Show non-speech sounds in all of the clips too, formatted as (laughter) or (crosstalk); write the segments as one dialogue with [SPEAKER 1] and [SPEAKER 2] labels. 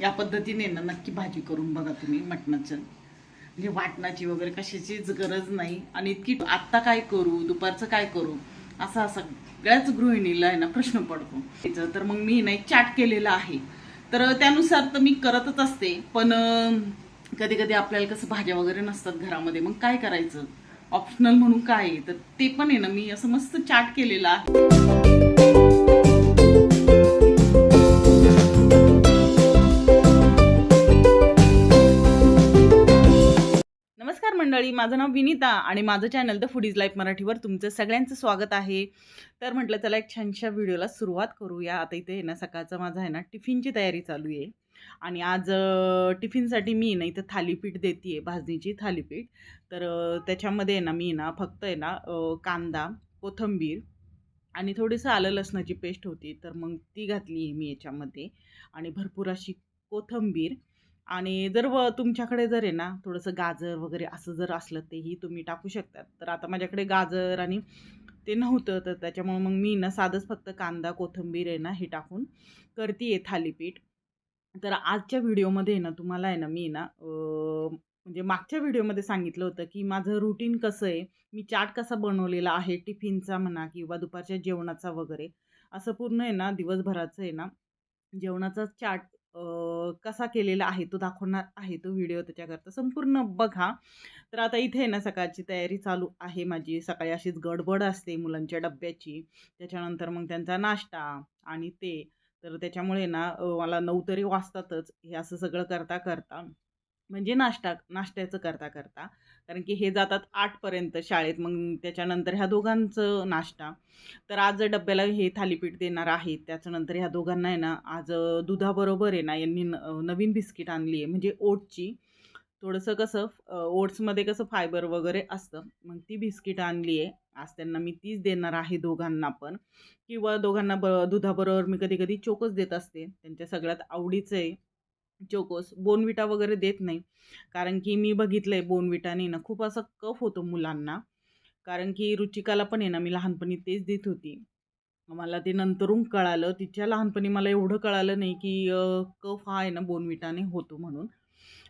[SPEAKER 1] या पद्धतीने ना नक्की भाजी करून बघा तुम्ही मटणाचं. म्हणजे वाटणाची वगैरे कशाचीच गरज नाही. आणि इतकी आत्ता काय करू दुपारचं काय करू असा सगळ्याच गृहिणीला आहे ना प्रश्न पडतो. तर मग मी नाही चाट केलेला आहे. तर त्यानुसार तर मी करतच असते. पण कधी कधी आपल्याला कसं भाज्या वगैरे नसतात घरामध्ये मग काय करायचं? ऑप्शनल म्हणून काय? आहे तर ते पण आहे ना मी असं मस्त चाट केलेलं आहे. मंडळी माझं नाव विनीता आणि माझं चॅनल द फुडीज लाईफ मराठीवर तुमचं सगळ्यांचं स्वागत आहे. तर म्हटलं चला एक छानशा व्हिडिओला सुरुवात करूया. आता इथे आहे ना सकाळचं माझं आहे ना टिफिनची तयारी चालू आहे. आणि आज टिफिनसाठी मी ना इथं थालीपीठ देते आहे भाजणीची थालीपीठ. तर त्याच्यामध्ये आहे ना मी ना फक्त आहे ना कांदा कोथिंबीर आणि थोडीसं आलं लसणाची पेस्ट होती. तर मग ती घातली आहे मी याच्यामध्ये. आणि भरपूर अशी कोथिंबीर आणि जर व तुमच्याकडे जर आहे ना थोडंसं गाजर वगैरे असं जर असलं तेही तुम्ही टाकू शकतात. तर आता माझ्याकडे गाजर आणि ते नव्हतं तर त्याच्यामुळे मग मी ना साधंच फक्त कांदा कोथिंबीर आहे ना हे टाकून करते आहे थालीपीठ. तर आजच्या व्हिडिओमध्ये आहे ना तुम्हाला आहे ना मी ना म्हणजे मागच्या व्हिडिओमध्ये सांगितलं होतं की माझं रुटीन कसं आहे मी चाट कसा बनवलेला आहे टिफिनचा म्हणा किंवा दुपारच्या जेवणाचा वगैरे असं पूर्ण आहे ना दिवसभराचं आहे ना जेवणाचा चाट कसा केलेला आहे तो दाखवणार आहे तो व्हिडिओ त्याच्याकरता संपूर्ण बघा. तर आता इथे आहे ना सकाळची तयारी चालू आहे माझी. सकाळी अशीच गडबड असते मुलांच्या डब्याची. त्याच्यानंतर मग त्यांचा नाश्ता आणि ते. तर त्याच्यामुळे ना मला नऊ तरी वाजतातच हे असं सगळं करता करता म्हणजे नाश्ता नाश्त्याचं करता करता. कारण की हे जातात आठपर्यंत शाळेत मग त्याच्यानंतर ह्या दोघांचं नाश्ता. तर आज डब्याला हे थालीपीठ देणार आहे त्याच्यानंतर ह्या दोघांना आहे ना आज दुधाबरोबर आहे ना यांनी न नवीन बिस्किट आणली आहे. म्हणजे ओटची थोडंसं कसं ओट्समध्ये कसं फायबर वगैरे असतं मग ती बिस्किट आणली आहे. आज त्यांना मी तीच देणार आहे दोघांना पण. किंवा दोघांना ब दुधाबरोबर मी कधी कधी चोकच देत असते. त्यांच्या सगळ्यात आवडीचं आहे. चोकोस बोनविटा वगैरे देत नाही. कारण की मी बघितलं आहे बोनविटाने ना खूप असं कफ होतो मुलांना. कारण की रुचिकाला पण आहे ना मी लहानपणी तेच देत होती. मला ते नंतरून कळालं. तिच्या लहानपणी मला एवढं कळालं नाही की कफ हा आहे ना बोनविटाने होतो म्हणून.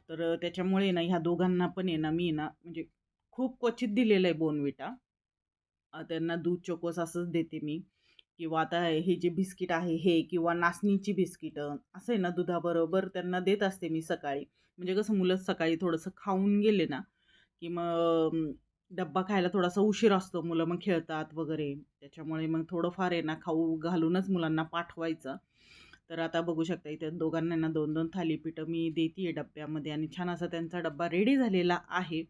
[SPEAKER 1] तर त्याच्यामुळे ना ह्या दोघांना पण आहे ना मी ना म्हणजे खूप क्वचित दिलेलं आहे बोनविटा. त्यांना दूध चोकोस असंच देते मी. किंवा आता हे जे बिस्किट आहे हे किंवा नाचणीची बिस्किटं असं आहे ना दुधाबरोबर त्यांना देत असते मी सकाळी. म्हणजे कसं मुलं सकाळी थोडंसं खाऊन गेले ना की मग डब्बा खायला थोडासा उशीर असतो. मुलं मग खेळतात वगैरे. त्याच्यामुळे मग थोडंफार आहे ना खाऊ घालूनच मुलांना पाठवायचं. तर आता बघू शकता इथे दोघांना ना दोन दोन थालीपीठं मी देते आहे डब्यामध्ये आणि छान असा त्यांचा डब्बा रेडी झालेला आहे.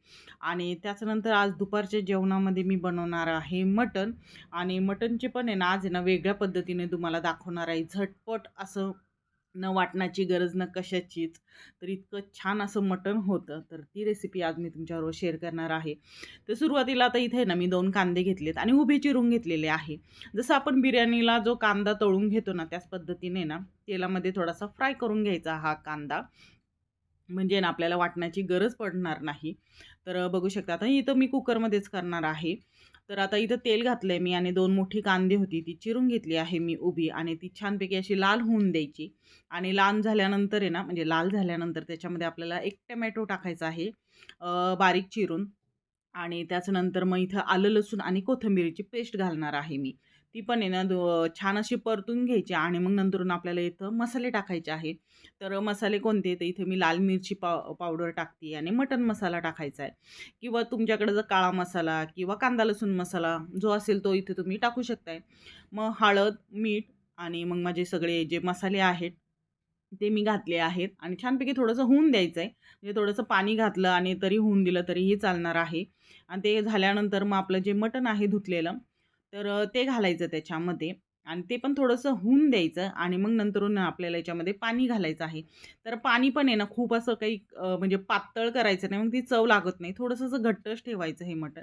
[SPEAKER 1] आणि त्याच्यानंतर आज दुपारच्या जेवणामध्ये मी बनवणार आहे मटण. आणि मटणचे पण आहे ना आज आहे ना वेगळ्या पद्धतीने तुम्हाला दाखवणार आहे झटपट असं न वाटण्याची गरज न कशाचीच. तर इतकं छान असं मटण होतं. तर ती रेसिपी आज मी तुमच्याबरोबर शेअर करणार आहे. तर सुरुवातीला आता इथे ना मी दोन कांदे घेतलेत आणि उभे चिरून घेतलेले आहे. जसं आपण बिर्याणीला जो कांदा तळून घेतो ना त्याच पद्धतीने ना तेलामध्ये थोडासा फ्राय करून घ्यायचा हा कांदा. म्हणजे ना आपल्याला वाटण्याची गरज पडणार नाही. तर बघू शकता आता इथं मी कुकरमध्येच करणार आहे. तर आता इथं तेल घातलं आहे मी आणि दोन मोठी कांदे होती ती चिरून घेतली आहे मी उभी आणि ती छानपैकी अशी लाल होऊन द्यायची. आणि लाल झाल्यानंतर आहे ना म्हणजे लाल झाल्यानंतर त्याच्यामध्ये आपल्याला एक टमॅटो टाकायचा आहे बारीक चिरून. आणि त्याच्यानंतर मग इथं आलं लसूण आणि कोथिंबीरीची पेस्ट घालणार आहे मी. ती पण आहे ना दो छान अशी परतून घ्यायची आणि मग नंतरून आपल्याला इथं मसाले टाकायचे आहे तर मसाले कोणते तर इथे मी लाल मिरची पाव पावडर टाकते आणि मटण मसाला टाकायचा आहे. किंवा तुमच्याकडे जर काळा मसाला किंवा कांदा लसूण मसाला जो असेल तो इथे तुम्ही टाकू शकताय. मग हळद मीठ आणि मग माझे सगळे जे मसाले आहेत ते मी घातले आहेत आणि छानपैकी थोडंसं होऊन द्यायचं आहे म्हणजे थोडंसं पाणी घातलं आणि तरी होऊन दिलं तरीही चालणार आहे. आणि ते झाल्यानंतर मग आपलं जे मटण आहे धुतलेलं तर ते घालायचं त्याच्यामध्ये आणि ते पण थोडंसं होऊन द्यायचं आणि मग नंतरून आपल्याला याच्यामध्ये पाणी घालायचं आहे. तर पाणी पण आहे ना खूप असं काही म्हणजे पातळ करायचं नाही मग ती चव लागत नाही. थोडंसं असं घट्टच ठेवायचं हे मटण.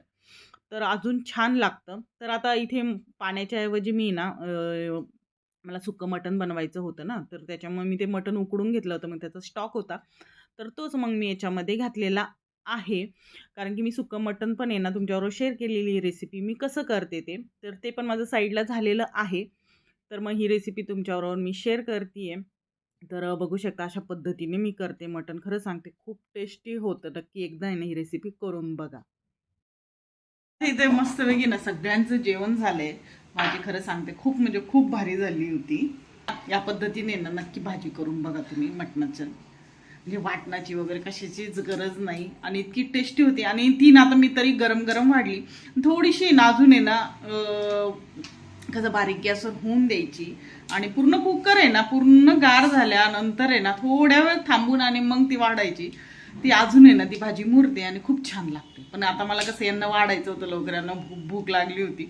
[SPEAKER 1] तर अजून छान लागतं. तर आता इथे पाण्याच्या ऐवजी मी ना मला सुक्कं मटण बनवायचं होतं ना तर त्याच्यामुळे मी ते मटण उकडून घेतलं होतं मग त्याचा स्टॉक होता. तर तोच मग मी याच्यामध्ये घातलेला आहे. कारण की मी सुकं मटण पण आहे ना तुमच्याबरोबर शेअर केलेली रेसिपी मी कसं करते ते? तर ते पण माझं साईडला झालेलं आहे. तर मग ही रेसिपी तुमच्याबरोबर मी शेअर करते आहे तर बघू शकता अशा पद्धतीने मी करते मटण. खरं सांगते खूप टेस्टी होतं. नक्की एकदा आहे ना ही रेसिपी करून बघा. इथे मस्तपैकी ना सगळ्यांचं जेवण झालंय. माझी खरं सांगते खूप म्हणजे खूप भारी झाली होती. या पद्धतीने ना नक्की भाजी करून बघा तुम्ही मटणाचं. म्हणजे वाटणाची वगैरे कशाचीच गरज नाही. आणि इतकी टेस्टी होती. आणि ती ना आता मी तरी गरम गरम वाढली. थोडीशी ना अजून आहे ना कसं बारीक गॅसवर होऊन द्यायची. आणि पूर्ण कुकर आहे ना पूर्ण गार झाल्यानंतर आहे ना थोड्या वेळ थांबून आणि मग ती वाढायची. ती अजून आहे ना ती भाजी मुरते आणि खूप छान लागते. पण आता मला कसं यांना वाढायचं होतं लवकर. यांना भूक भूक लागली होती.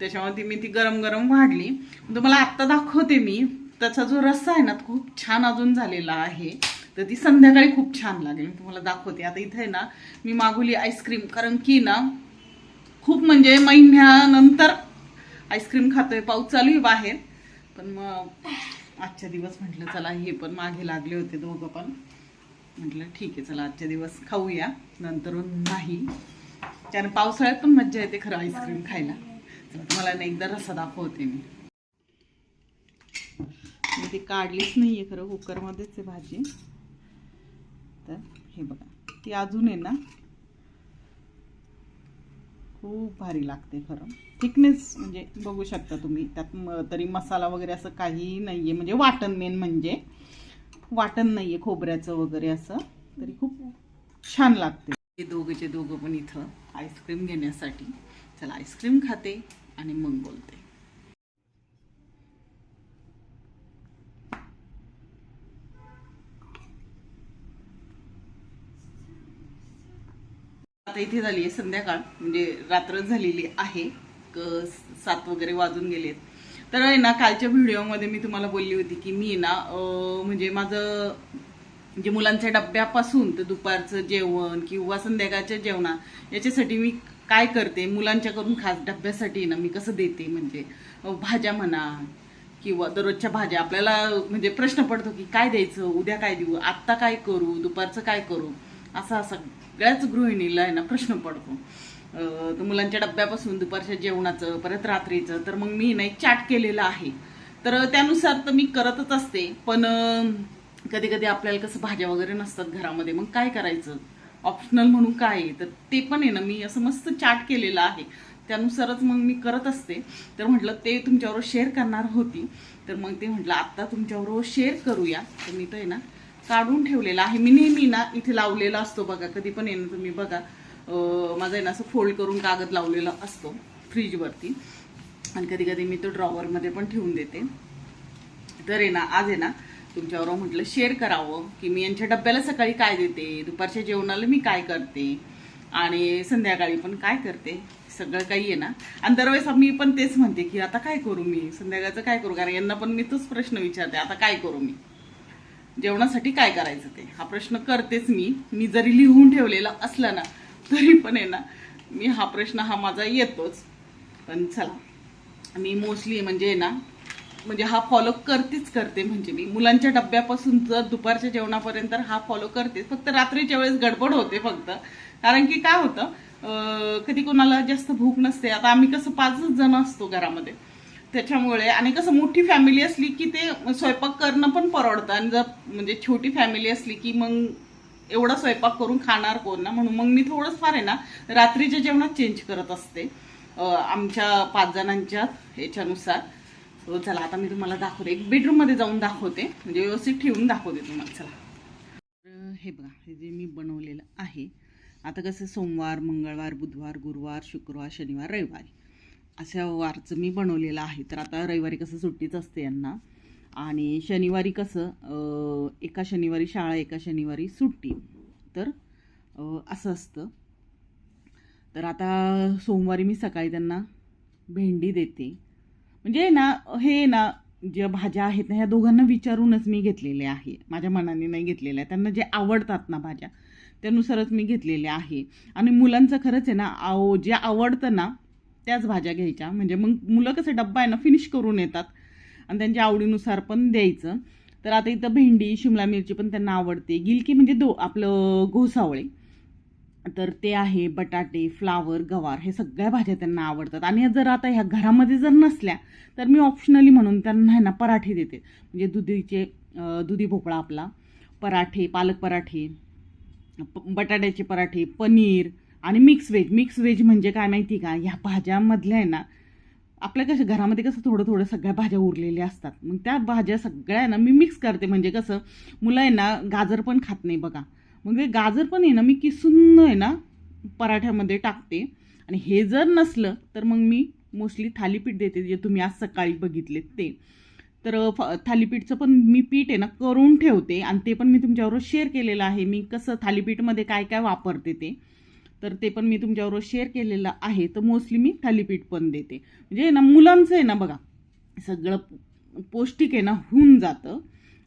[SPEAKER 1] त्याच्यामुळे ती मी ती गरम गरम वाढली. तुम्हाला आत्ता दाखवते मी. त्याचा जो रस्सा आहे ना तो खूप छान अजून झालेला आहे. तर ती संध्याकाळी खूप छान लागेल. मी तुम्हाला दाखवते. आता इथे ना मी मागवली आईस्क्रीम. कारण की ना खूप म्हणजे महिन्यानंतर आईस्क्रीम खातोय. पाऊस चालू आहे बाहेर. पण मग आजच्या दिवस म्हटलं चला हे पण मागे लागले होते दोघं पण. म्हटलं ठीक आहे चला आजच्या दिवस खाऊया. नंतरून नाही. कारण पावसाळ्यात पण मज्जा येते खरं आईस्क्रीम खायला. तर तुम्हाला ना एकदा रसा दाखवते मी. ते ती काढलीच नाही आहे खरं कुकरमध्येच आहे भाजी. तर हे बघा. ती अजून आहे ना खूप भारी लागते खरं. थिकनेस म्हणजे बघू शकता तुम्ही त्यात तरी मसाला वगैरे असं काही नाही आहे म्हणजे वाटण मेन म्हणजे. वाटण नाही आहे खोबऱ्याचं वगैरे असं. तरी खूप छान लागते. हे दोघेचे दोघं पण इथं आईस्क्रीम घेण्यासाठी. चला आईस्क्रीम खाते आणि मग बोलते. आता इथे झाली आहे संध्याकाळ म्हणजे रात्र झालेली आहे. क सात वगैरे वाजून गेलेत. तर आहे ना कालच्या व्हिडिओमध्ये मी तुम्हाला बोलली होती की मी ना म्हणजे माझं म्हणजे मुलांच्या डब्यापासून तर दुपारचं जेवण किंवा संध्याकाळच्या जेवणा याच्यासाठी मी काय करते? मुलांच्याकडून खास डब्यासाठी ना मी कसं देते? म्हणजे भाज्या म्हणा किंवा दररोजच्या भाज्या. आपल्याला म्हणजे प्रश्न पडतो की काय द्यायचं? उद्या काय देऊ? आत्ता काय करू? दुपारचं काय करू? असा सगळ्याच गृहिणीला आहे ना प्रश्न पडतो. तर मुलांच्या डब्यापासून दुपारच्या जेवणाचं परत रात्रीचं तर मग मी ना एक चाट केलेला आहे. तर त्यानुसार तर मी करतच असते पण कधी कधी आपल्याला कसं भाज्या वगैरे नसतात घरामध्ये मग काय करायचं? ऑप्शनल म्हणून काय आहे? तर ते पण आहे ना मी असं मस्त चाट केलेलं आहे. त्यानुसारच मग मी करत असते. तर म्हटलं ते तुमच्याबरोबर शेअर करणार होती. तर मग ते म्हटलं आत्ता तुमच्याबरोबर शेअर करूया. तर मी तर आहे ना काढून ठेवलेला आहे. मी नेहमी ना इथे लावलेला असतो बघा. कधी पण येणं तुम्ही बघा. माझा माझं आहे ना असं फोल्ड करून कागद लावलेला असतो फ्रीजवरती आणि कधी कधी मी तो ड्रॉवरमध्ये पण ठेवून देते. तर आहे ना आज आहे ना तुमच्याबरोबर म्हटलं शेअर करावं की मी यांच्या डब्याला सकाळी काय देते दुपारच्या जेवणाला मी काय करते आणि संध्याकाळी पण काय करते सगळं काही आहे ना. आणि दरवेळेस मी पण तेच म्हणते की आता काय करू मी? संध्याकाळचं काय करू? कारण यांना पण मी तोच प्रश्न विचारते आता काय करू मी? जेवणासाठी काय करायचं ते? हा प्रश्न करतेच मी. मी जरी लिहून ठेवलेला असला ना तरी पण आहे ना मी हा प्रश्न हा माझा येतोच. पण चला मी मोस्टली म्हणजे ना म्हणजे हा फॉलो करतेच करते म्हणजे मी. मुलांच्या डब्यापासून जर दुपारच्या जेवणापर्यंत हा फॉलो करतेच फक्त रात्रीच्या वेळेस गडबड होते फक्त. कारण की काय होतं कधी कोणाला जास्त भूक नसते. आता आम्ही कसं पाचच जण असतो घरामध्ये. त्याच्यामुळे. आणि कसं मोठी फॅमिली असली की ते स्वयंपाक करणं पण परवडतं. आणि जर म्हणजे छोटी फॅमिली असली की मग एवढा स्वयंपाक करून खाणार कोण ना? म्हणून मग मी थोडंच फार आहे ना रात्रीच्या जेवणात चेंज करत असते. आमच्या पाच जणांच्या ह्याच्यानुसार. हो, चला आता मी तुम्हाला दाखवते. एक बेडरूममध्ये जाऊन दाखवते. म्हणजे व्यवस्थित ठेवून दाखवते तुम्हाला. चला. तर हे बघा हे जे मी बनवलेलं आहे. आता कसं सोमवार मंगळवार बुधवार गुरुवार शुक्रवार शनिवार रविवारी. अशा वारचं मी बनवलेलं आहे. तर आता रविवारी कसं सुट्टीच असते यांना. आणि शनिवारी कसं एका शनिवारी शाळा एका शनिवारी सुट्टी. तर असं असतं. तर आता सोमवारी मी सकाळी त्यांना भेंडी देते. म्हणजे ना हे ना ज्या भाज्या आहेत ना ह्या दोघांना विचारूनच मी घेतलेले आहे. माझ्या मनाने नाही घेतलेल्या. आहे त्यांना जे आवडतात ना भाज्या त्यानुसारच मी घेतलेल्या आहे. आणि मुलांचं खरंच आहे ना आव जे आवडतं ना त्याच भाज्या घ्यायच्या. म्हणजे मग मुलं कसं डब्बा आहे ना फिनिश करून येतात. आणि त्यांच्या आवडीनुसार पण द्यायचं. तर आता इथं भेंडी शिमला मिरची पण त्यांना आवडते. गिलकी म्हणजे दो आपलं घोसावळे. तर ते आहे बटाटे फ्लावर गवार हे सगळ्या भाज्या त्यांना आवडतात. आणि जर आता ह्या घरामध्ये जर नसल्या तर मी ऑप्शनली म्हणून त्यांना आहे ना पराठे देते. म्हणजे दुधीचे दुधी भोपळा आपला. पराठे पालक पराठे प- बटाट्याचे पराठे पनीर आणि मिक्स व्हेज मिक्स व्हेज म्हणजे काय माहिती का? ह्या भाज्यामधल्या आहे ना आपल्या कसं घरामध्ये कसं थोडं थोडं सगळ्या भाज्या उरलेल्या असतात. मग त्या भाज्या सगळ्या आहे ना मी मिक्स करते. म्हणजे कसं मुलं आहे ना गाजर पण खात नाही बघा. मग ते गाजर पण आहे ना मी किसून आहे ना पराठ्यामध्ये टाकते. आणि हे जर नसलं तर मग मी मोस्टली थालीपीठ देते जे तुम्ही आज सकाळी बघितले ते. तर फ थालीपीठचं पण मी पीठ आहे ना करून ठेवते. आणि ते पण मी तुमच्याबरोबर शेअर केलेलं आहे. मी कसं थालीपीठमध्ये काय काय वापरते ते. तर ते पण मी तुमच्याबरोबर शेअर केलेलं आहे. तर मोस्टली मी थालीपीठ पण देते. म्हणजे ना मुलांचं आहे ना बघा सगळं पौष्टिक आहे ना होऊन जातं.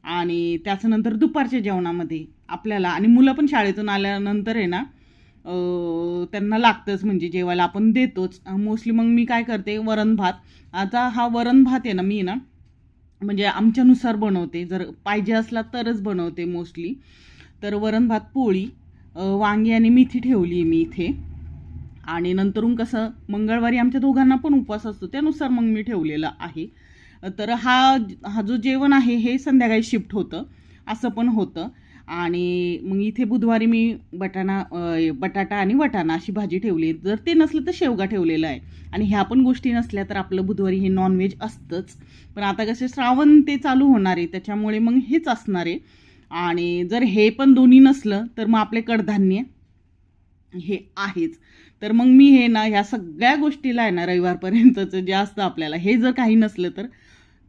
[SPEAKER 1] आणि त्याच्यानंतर दुपारच्या जेवणामध्ये आपल्याला आणि मुलं पण शाळेतून आल्यानंतर आहे ना त्यांना लागतंच म्हणजे जेवायला आपण देतोच. मोस्टली मग मी काय करते वरण भात. आता हा वरण भात आहे ना मी ना म्हणजे आमच्यानुसार बनवते. जर पाहिजे असला तरच बनवते मोस्टली तर वरण भात पोळी वांगी आणि मेथी ठेवली आहे मी इथे. आणि नंतरून कसं मंगळवारी आमच्या दोघांना पण उपवास असतो त्यानुसार मग मी ठेवलेलं आहे. तर हा हा जो जेवण आहे हे संध्याकाळी शिफ्ट होतं असं पण होतं. आणि मग इथे बुधवारी मी बटाणा बटाटा आणि वटाणा अशी भाजी ठेवली जर ते नसलं तर शेवगा ठेवलेला आहे. आणि ह्या पण गोष्टी नसल्या तर आपलं बुधवारी हे नॉनव्हेज असतंच. पण आता कसे श्रावण ते चालू होणार आहे त्याच्यामुळे मग हेच असणार आहे. आणि जर हे पण दोन्ही नसलं तर मग आपले कडधान्य हे आहेच. तर मग मी हे ना ह्या सगळ्या गोष्टीला आहे ना रविवारपर्यंतचं जे असतं आपल्याला हे जर काही नसलं तर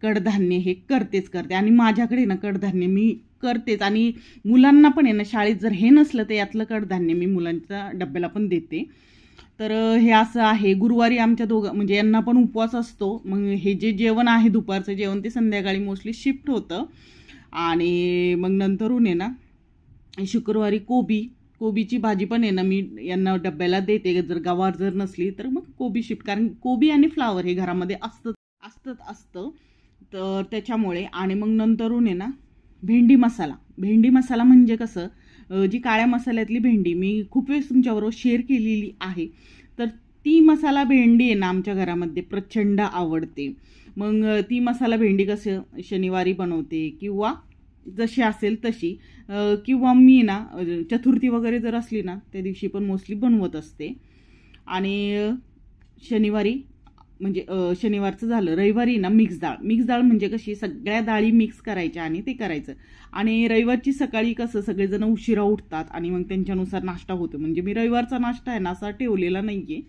[SPEAKER 1] कडधान्य हे करतेच करते. आणि माझ्याकडे ना कडधान्य मी करतेच. आणि मुलांना पण आहे ना शाळेत जर हे नसलं तर यातलं कडधान्य मी मुलांच्या डब्याला पण देते. तर हे असं आहे. गुरुवारी आमच्या दोघं म्हणजे यांना पण उपवास असतो. मग हे जे जेवण आहे दुपारचं जेवण ते संध्याकाळी मोस्टली शिफ्ट होतं. आणि मग नंतरून आहे ना शुक्रवारी कोबी कोबीची भाजी पण आहे ना मी यांना डब्याला देते. जर गवार जर नसली तर मग कोबी शिफ्ट कारण कोबी आणि फ्लावर हे घरामध्ये असतं असतंच असतं. तर त्याच्यामुळे आणि मग नंतरून आहे ना भेंडी मसाला. भेंडी मसाला म्हणजे कसं जी काळ्या मसाल्यातली भेंडी मी खूप वेळेस तुमच्याबरोबर शेअर केलेली आहे. तर ती मसाला भेंडी आहे ना आमच्या घरामध्ये प्रचंड आवडते. मग ती मसाला भेंडी कसं शनिवारी बनवते किंवा जशी असेल तशी किंवा मी ना चतुर्थी वगैरे जर असली ना त्या दिवशी पण मोस्टली बनवत असते. आणि शनिवारी म्हणजे शनिवारचं झालं रविवारी ना मिक्स डाळ. मिक्स डाळ म्हणजे कशी सगळ्या डाळी मिक्स करायच्या आणि ते करायचं. आणि रविवारची सकाळी कसं सगळेजण उशिरा उठतात आणि मग त्यांच्यानुसार नाश्ता होतो. म्हणजे मी रविवारचा नाश्ता आहे ना असा ठेवलेला नाही आहे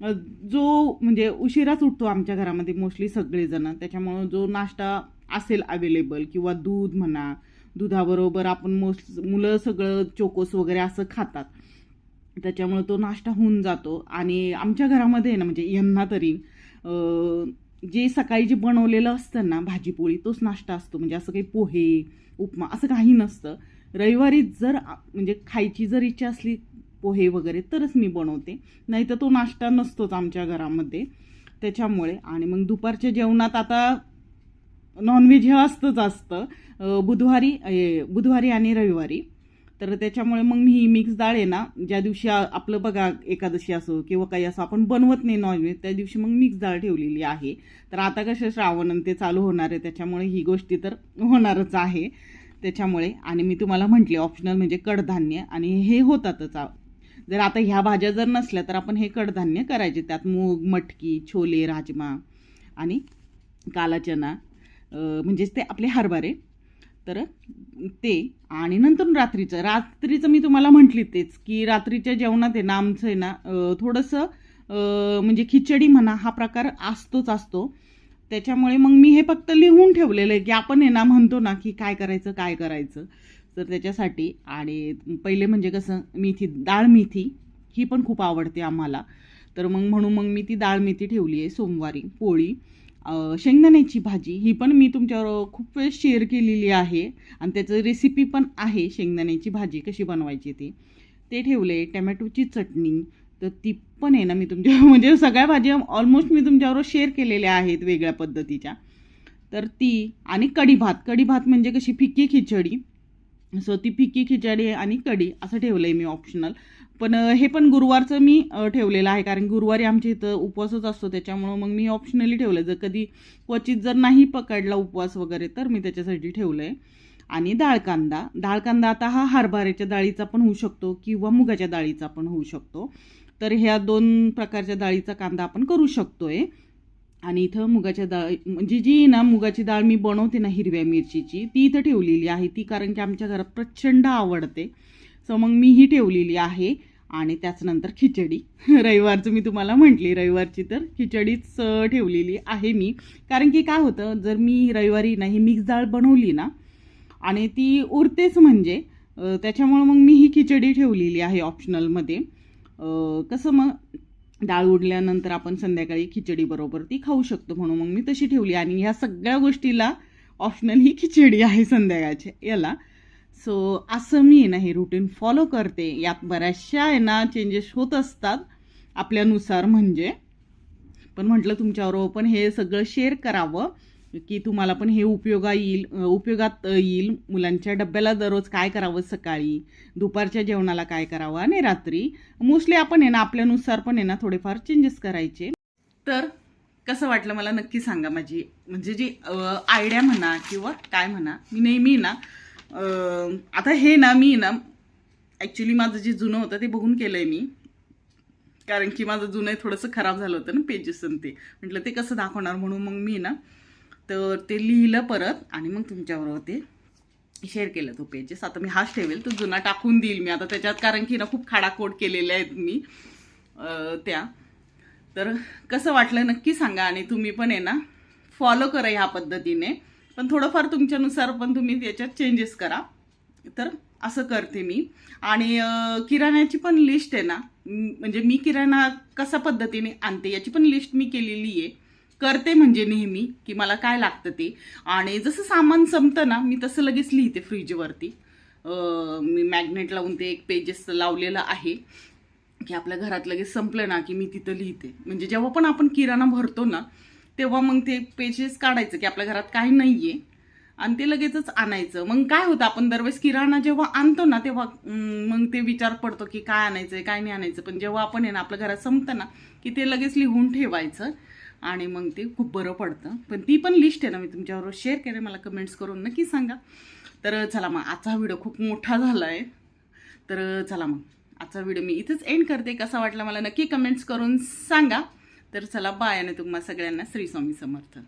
[SPEAKER 1] जो म्हणजे उशिराच उठतो आमच्या घरामध्ये मोस्टली सगळेजण. त्याच्यामुळं जो नाश्ता असेल अवेलेबल किंवा दूध म्हणा दुधाबरोबर आपण मोस्ट मुलं सगळं चोकोस वगैरे असं खातात. त्याच्यामुळं तो नाश्ता होऊन जातो. आणि आमच्या घरामध्ये आहे ना म्हणजे यांना तरी जे सकाळी जे बनवलेलं असतं ना भाजीपोळी तोच नाश्ता असतो. म्हणजे असं काही पोहे उपमा असं काही नसतं. रविवारी जर म्हणजे खायची जर इच्छा असली पोहे वगैरे तरच मी बनवते. नाही तर तो नाश्ता नसतोच आमच्या घरामध्ये. त्याच्यामुळे आणि मग दुपारच्या जेवणात आता नॉनव्हेज हे असतंच असतं. बुधवारी ए, बुधवारी आणि रविवारी. तर त्याच्यामुळे मग मी ही मिक्स डाळ आहे ना ज्या दिवशी आपलं बघा एकादशी असो किंवा काही असो आपण बनवत नाही नॉनव्हेज त्या दिवशी मग मिक्स डाळ ठेवलेली आहे. तर आता कसं श्रावण ते चालू होणार आहे त्याच्यामुळे ही गोष्टी तर होणारच आहे. त्याच्यामुळे आणि मी तुम्हाला म्हटले ऑप्शनल म्हणजे कडधान्य आणि हे होतातच आ- जर आता ह्या भाज्या जर नसल्या तर आपण हे कडधान्य करायचे. त्यात मूग मटकी छोले राजमा आणि काला चना म्हणजेच ते आपले हरभरे. तर ते आणि नंतर रात्रीचं. रात्रीचं मी तुम्हाला म्हटली तेच की रात्रीच्या जेवणात आहे ना आमचं आहे ना थोडंसं म्हणजे खिचडी म्हणा हा प्रकार असतोच असतो. त्याच्यामुळे मग मी हे फक्त लिहून ठेवलेलं आहे की आपण आहे ना म्हणतो ना की काय करायचं काय करायचं. तर त्याच्यासाठी. आणि पहिले म्हणजे कसं मेथी डाळ मेथी ही पण खूप आवडते आम्हाला. तर मग म्हणून मग मी ती डाळ मेथी ठेवली आहे सोमवारी पोळी. शेंगदाण्याची भाजी ही पण मी तुमच्यावर खूप वेळेस शेअर केलेली आहे. आणि त्याचं रेसिपी पण आहे शेंगदाण्याची भाजी कशी बनवायची ती. ते ठेवले टमॅटोची चटणी. तर ती पण आहे ना मी तुमच्या (laughs) म्हणजे सगळ्या भाज्या ऑलमोस्ट मी तुमच्यावर शेअर केलेल्या आहेत वेगळ्या पद्धतीच्या. तर ती आणि कढी भात कढी भात म्हणजे कशी फिक्की खिचडी. सो ती फिक्की खिचडी आणि कढी असं ठेवलं आहे मी ऑप्शनल पण हे पण गुरुवारचं मी ठेवलेलं आहे. कारण गुरुवारी आमच्या इथं उपवासच असतो. त्याच्यामुळं मग मी ऑप्शनली ठेवलं जर कधी क्वचित जर नाही पकडला उपवास वगैरे तर मी त्याच्यासाठी ठेवलं आहे आणि डाळ कांदा. डाळ कांदा आता हा हरभऱ्याच्या डाळीचा पण होऊ शकतो किंवा मुगाच्या डाळीचा पण होऊ शकतो. तर ह्या दोन प्रकारच्या डाळीचा कांदा आपण करू शकतो आहे आणि इथं मुगाच्या डाळ म्हणजे जी ना मुगाची डाळ मी बनवते ना हिरव्या मिरचीची ती इथं ठेवलेली आहे. ती कारण की आमच्या घरात प्रचंड आवडते. सो मग मी ही ठेवलेली आहे आणि त्याचनंतर खिचडी. (laughs) रविवारचं मी तुम्हाला म्हटली रविवारची तर खिचडीच ठेवलेली आहे मी. कारण की काय होतं जर मी रविवारी ना ही मिक्स डाळ बनवली ना आणि ती उरतेच म्हणजे त्याच्यामुळं मग मी ही खिचडी ठेवलेली आहे ऑप्शनलमध्ये कसं मग डाळ उडल्यानंतर आपण संध्याकाळी खिचडी बरोबर ती खाऊ शकतो म्हणून मग मी तशी ठेवली. आणि ह्या सगळ्या गोष्टीला ऑप्शनल ही खिचडी आहे संध्याकाळची. याला. सो असं मी आहे ना हे रुटीन फॉलो करते. यात बऱ्याचशा आहे ना चेंजेस होत असतात आपल्यानुसार म्हणजे. पण म्हटलं तुमच्याबरोबर पण हे सगळं शेअर करावं. की तुम्हाला पण हे उपयोगा येईल उपयोगात येईल. मुलांच्या डब्याला दररोज काय करावं सकाळी? दुपारच्या जेवणाला काय करावं? आणि रात्री? मोस्टली आपण आहे ना आपल्यानुसार पण आहे ना थोडेफार चेंजेस करायचे. तर कसं वाटलं मला नक्की सांगा माझी. म्हणजे जी आयडिया म्हणा किंवा काय म्हणा मी नेहमी ना आता हे ना मी ना ॲक्च्युली माझं जे जुनं होतं ते बघून केलं आहे मी. कारण की माझं जुनं थोडंसं खराब झालं होतं ना पेजेस आणि ते. म्हटलं ते कसं दाखवणार? म्हणून मग मी ना तर ते लिहिलं परत आणि मग तुमच्याबरोबर ते शेअर केलं तो पेजेस आता मी हाच ठेवेल तो जुना टाकून देईल मी आता. त्याच्यात कारण की ना खूप खाडाखोड केलेल्या आहेत मी त्या. तर कसं वाटलं नक्की सांगा आणि तुम्ही पण आहे ना फॉलो करा ह्या पद्धतीने. पण थोडंफार तुमच्यानुसार पण तुम्ही त्याच्यात चेंजेस करा. तर असं करते मी. आणि किराण्याची पण लिस्ट आहे ना म्हणजे मी किराणा कसा पद्धतीने आणते याची पण लिस्ट मी केलेली आहे. करते म्हणजे नेहमी की मला काय लागतं ते. आणि जसं सामान संपतं ना मी तसं लगेच लिहिते फ्रीजवरती मी मॅग्नेट लावून ते एक पेजेस लावलेलं आहे की आपल्या घरात लगेच संपलं ना की मी तिथं लिहिते. म्हणजे जेव्हा पण आपण किराणा भरतो ना तेव्हा मग ते पेजेस काढायचं की आपल्या घरात काही नाही आहे आणि ते लगेचच आणायचं. मग काय होतं आपण दरवेळेस किराणा जेव्हा आणतो ना तेव्हा मग ते विचार पडतो की काय आणायचं आहे काय नाही आणायचं. पण जेव्हा आपण आहे ना आपल्या घरात संपतं ना की ते लगेच लिहून ठेवायचं. आणि मग ते खूप बरं पडतं. पण ती पण लिस्ट आहे ना मी तुमच्याबरोबर शेअर केले. मला कमेंट्स करून नक्की सांगा. तर चला मग आजचा व्हिडिओ खूप मोठा झाला आहे तर चला मग आजचा व्हिडिओ मी इथंच एंड करते. कसा वाटला मला नक्की कमेंट्स करून सांगा. तर चला बाय आणि तुम्हा सगळ्यांना श्री स्वामी समर्थ.